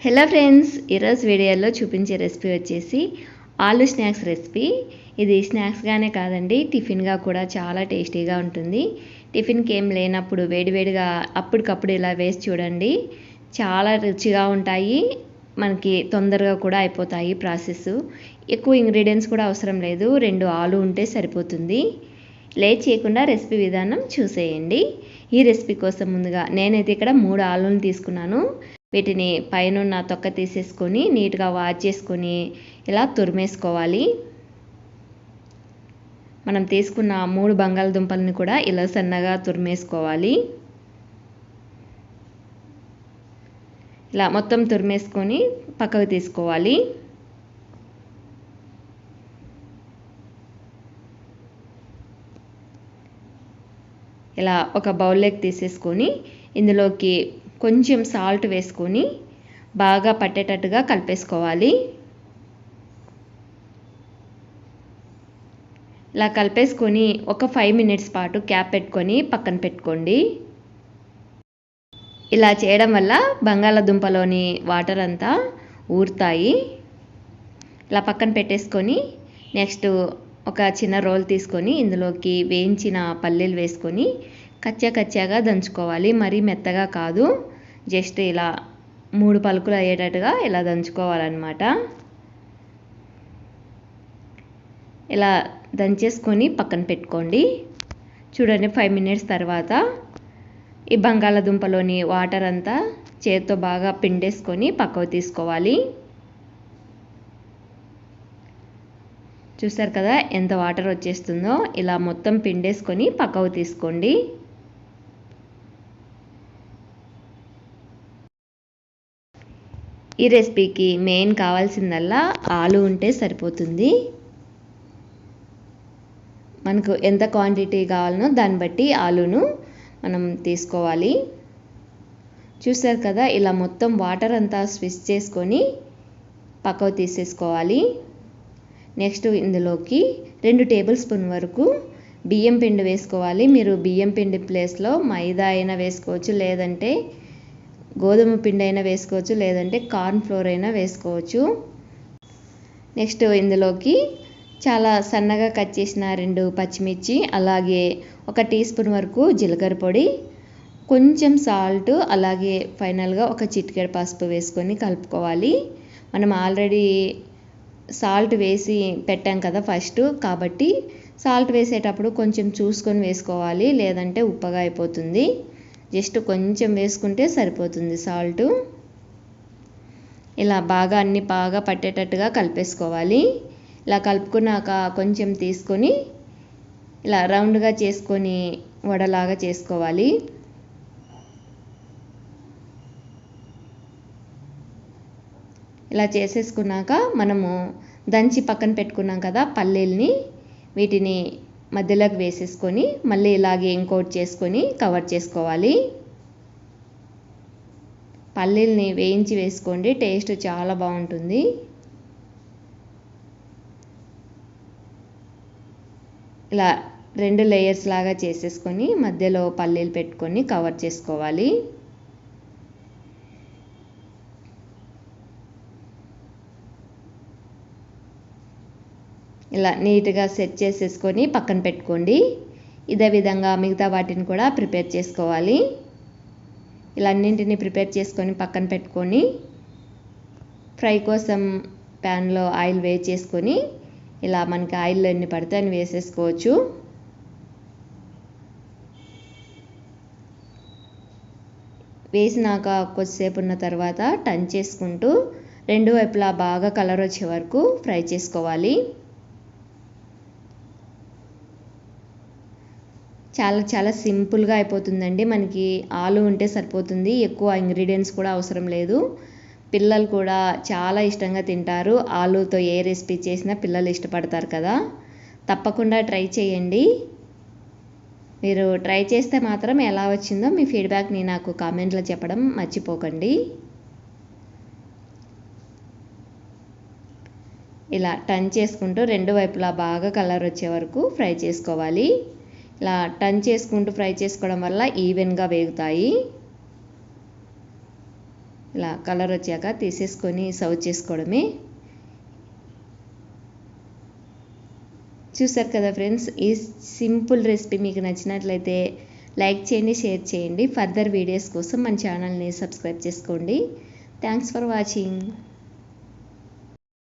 Hello friends ఈరోజు వీడియోలో చూపించే రెసిపీ వచ్చేసి ఆలు స్నాక్స్ రెసిపీ. ఇది స్నాక్స్గానే కాదండి టిఫిన్గా కూడా చాలా టేస్టీగా ఉంటుంది. టిఫిన్కి ఏం లేనప్పుడు వేడివేడిగా అప్పటికప్పుడు ఇలా వేసి చూడండి. చాలా రుచిగా ఉంటాయి. మనకి తొందరగా కూడా అయిపోతాయి ప్రాసెస్. ఎక్కువ ఇంగ్రీడియంట్స్ కూడా అవసరం లేదు రెండు ఆలు ఉంటే సరిపోతుంది. లేట్ చేయకుండా రెసిపీ విధానం చూసేయండి. ఈ రెసిపీ కోసం ముందుగా నేనైతే ఇక్కడ మూడు ఆలుని తీసుకున్నాను. వీటిని పైనున్న తొక్క తీసేసుకొని నీట్గా వాష్ చేసుకొని ఇలా తురిమేసుకోవాలి. మనం తీసుకున్న మూడు బంగాళదుంపల్ని కూడా ఇలా సన్నగా తురిమేసుకోవాలి. ఇలా మొత్తం తురిమేసుకొని పక్కకు తీసుకోవాలి. ఇలా ఒక బౌల్లోకి తీసేసుకొని ఇందులోకి కొంచెం సాల్ట్ వేసుకొని బాగా పట్టేటట్టుగా కలిపేసుకోవాలి. ఇలా కలిపేసుకొని ఒక ఫైవ్ మినిట్స్ పాటు క్యాప్ పెట్టుకొని పక్కన పెట్టుకోండి. ఇలా చేయడం వల్ల బంగాళాదుంపలోని వాటర్ అంతా ఊరుతాయి. ఇలా పక్కన పెట్టేసుకొని నెక్స్ట్ ఒక చిన్న రోల్ తీసుకొని ఇందులోకి వేయించిన పల్లీలు వేసుకొని కచ్చా కచ్చాగా దంచుకోవాలి. మరీ మెత్తగా కాదు. జస్ట్ ఇలా మూడు పలుకులు అయ్యేటట్టుగా ఇలా దంచుకోవాలన్నమాట. ఇలా దంచేసుకొని పక్కన పెట్టుకోండి. చూడండి ఫైవ్ మినిట్స్ తర్వాత ఈ బంగాళాదుంపలోని వాటర్ అంతా చేతితో బాగా పిండేసుకొని పక్కకు తీసుకోవాలి. చూసారు కదా ఎంత వాటర్ వచ్చేస్తుందో? ఇలా మొత్తం పిండేసుకొని పక్కకు తీసుకోండి. ఈ రెసిపీకి మెయిన్ కావాల్సిందల్లా ఆలు ఉంటే సరిపోతుంది. మనకు ఎంత క్వాంటిటీ కావాలనో దాన్ని బట్టి ఆలును మనం తీసుకోవాలి. చూసారు కదా ఇలా మొత్తం వాటర్ అంతా స్విచ్ చేసుకొని పక్కకు తీసేసుకోవాలి. నెక్స్ట్ ఇందులోకి రెండు టేబుల్ స్పూన్ వరకు బియ్యం పిండి వేసుకోవాలి. మీరు బియ్యం పిండి ప్లేస్లో మైదా అయినా వేసుకోవచ్చు లేదంటే గోధుమ పిండి అయినా వేసుకోవచ్చు లేదంటే కార్న్ ఫ్లోర్ అయినా వేసుకోవచ్చు. నెక్స్ట్ ఇందులోకి చాలా సన్నగా కట్ చేసిన రెండు పచ్చిమిర్చి అలాగే ఒక టీ స్పూన్ వరకు జీలకర్ర పొడి కొంచెం సాల్ట్ అలాగే ఫైనల్గా ఒక చిటికెడ పసుపు వేసుకొని కలుపుకోవాలి. మనం ఆల్రెడీ సాల్ట్ వేసి పెట్టాం కదా ఫస్ట్ కాబట్టి సాల్ట్ వేసేటప్పుడు కొంచెం చూసుకొని వేసుకోవాలి లేదంటే ఉప్పగా అయిపోతుంది. జస్ట్ కొంచెం వేసుకుంటే సరిపోతుంది సాల్ట్ ఇలా బాగా అన్ని బాగా పట్టేటట్టుగా కలిపేసుకోవాలి. ఇలా కలుపుకున్నాక కొంచెం తీసుకొని ఇలా రౌండ్గా చేసుకొని వడలాగా చేసుకోవాలి. ఇలా చేసేసుకున్నాక మనము దంచి పక్కన పెట్టుకున్నాం కదా పల్లీల్ని వీటిని మధ్యలోకి వేసేసుకొని మళ్ళీ ఇలాగే ఇంకోటి చేసుకొని కవర్ చేసుకోవాలి. పల్లీల్ని వేయించి వేసుకోండి టేస్ట్ చాలా బాగుంటుంది. ఇలా రెండు లేయర్స్ లాగా చేసేసుకొని మధ్యలో పల్లీలు పెట్టుకొని కవర్ చేసుకోవాలి. ఇలా నీట్గా సెట్ చేసేసుకొని పక్కన పెట్టుకోండి. ఇదే విధంగా మిగతా వాటిని కూడా ప్రిపేర్ చేసుకోవాలి. ఇలా అన్నింటినీ ప్రిపేర్ చేసుకొని పక్కన పెట్టుకొని ఫ్రై కోసం ప్యాన్లో ఆయిల్ వేడి చేసుకొని ఇలా మనకి ఆయిల్ ఎన్ని పడితే అని వేసేసుకోవచ్చు. వేసినాక కొద్దిసేపు ఉన్న తర్వాత టర్న్ చేసుకుంటూ రెండు వైపులా బాగా కలర్ వచ్చే వరకు ఫ్రై చేసుకోవాలి. చాలా చాలా సింపుల్గా అయిపోతుందండి. మనకి ఆలు ఉంటే సరిపోతుంది. ఎక్కువ ఇంగ్రీడియంట్స్ కూడా అవసరం లేదు. పిల్లలు కూడా చాలా ఇష్టంగా తింటారు. ఆలుతో ఏ రెసిపీ చేసినా పిల్లలు ఇష్టపడతారు కదా. తప్పకుండా ట్రై చేయండి. మీరు ట్రై చేస్తే మాత్రం ఎలా వచ్చిందో మీ ఫీడ్బ్యాక్ని నాకు కామెంట్లో చెప్పడం మర్చిపోకండి. ఇలా టర్న్ చేసుకుంటూ రెండు వైపులా బాగా కలర్ వచ్చే వరకు ఫ్రై చేసుకోవాలి. ఇలా టర్న్ చేసుకుంటూ ఫ్రై చేసుకోవడం వల్ల ఈవెన్గా వేగుతాయి. ఇలా కలర్ వచ్చాక తీసేసుకొని సర్వ్ చేసుకోవడమే. చూసారు కదా ఫ్రెండ్స్ ఈ సింపుల్ రెసిపీ మీకు నచ్చినట్లయితే లైక్ చేయండి షేర్ చేయండి. ఫర్దర్ వీడియోస్ కోసం మన ఛానల్ని సబ్స్క్రైబ్ చేసుకోండి. Thanks for watching.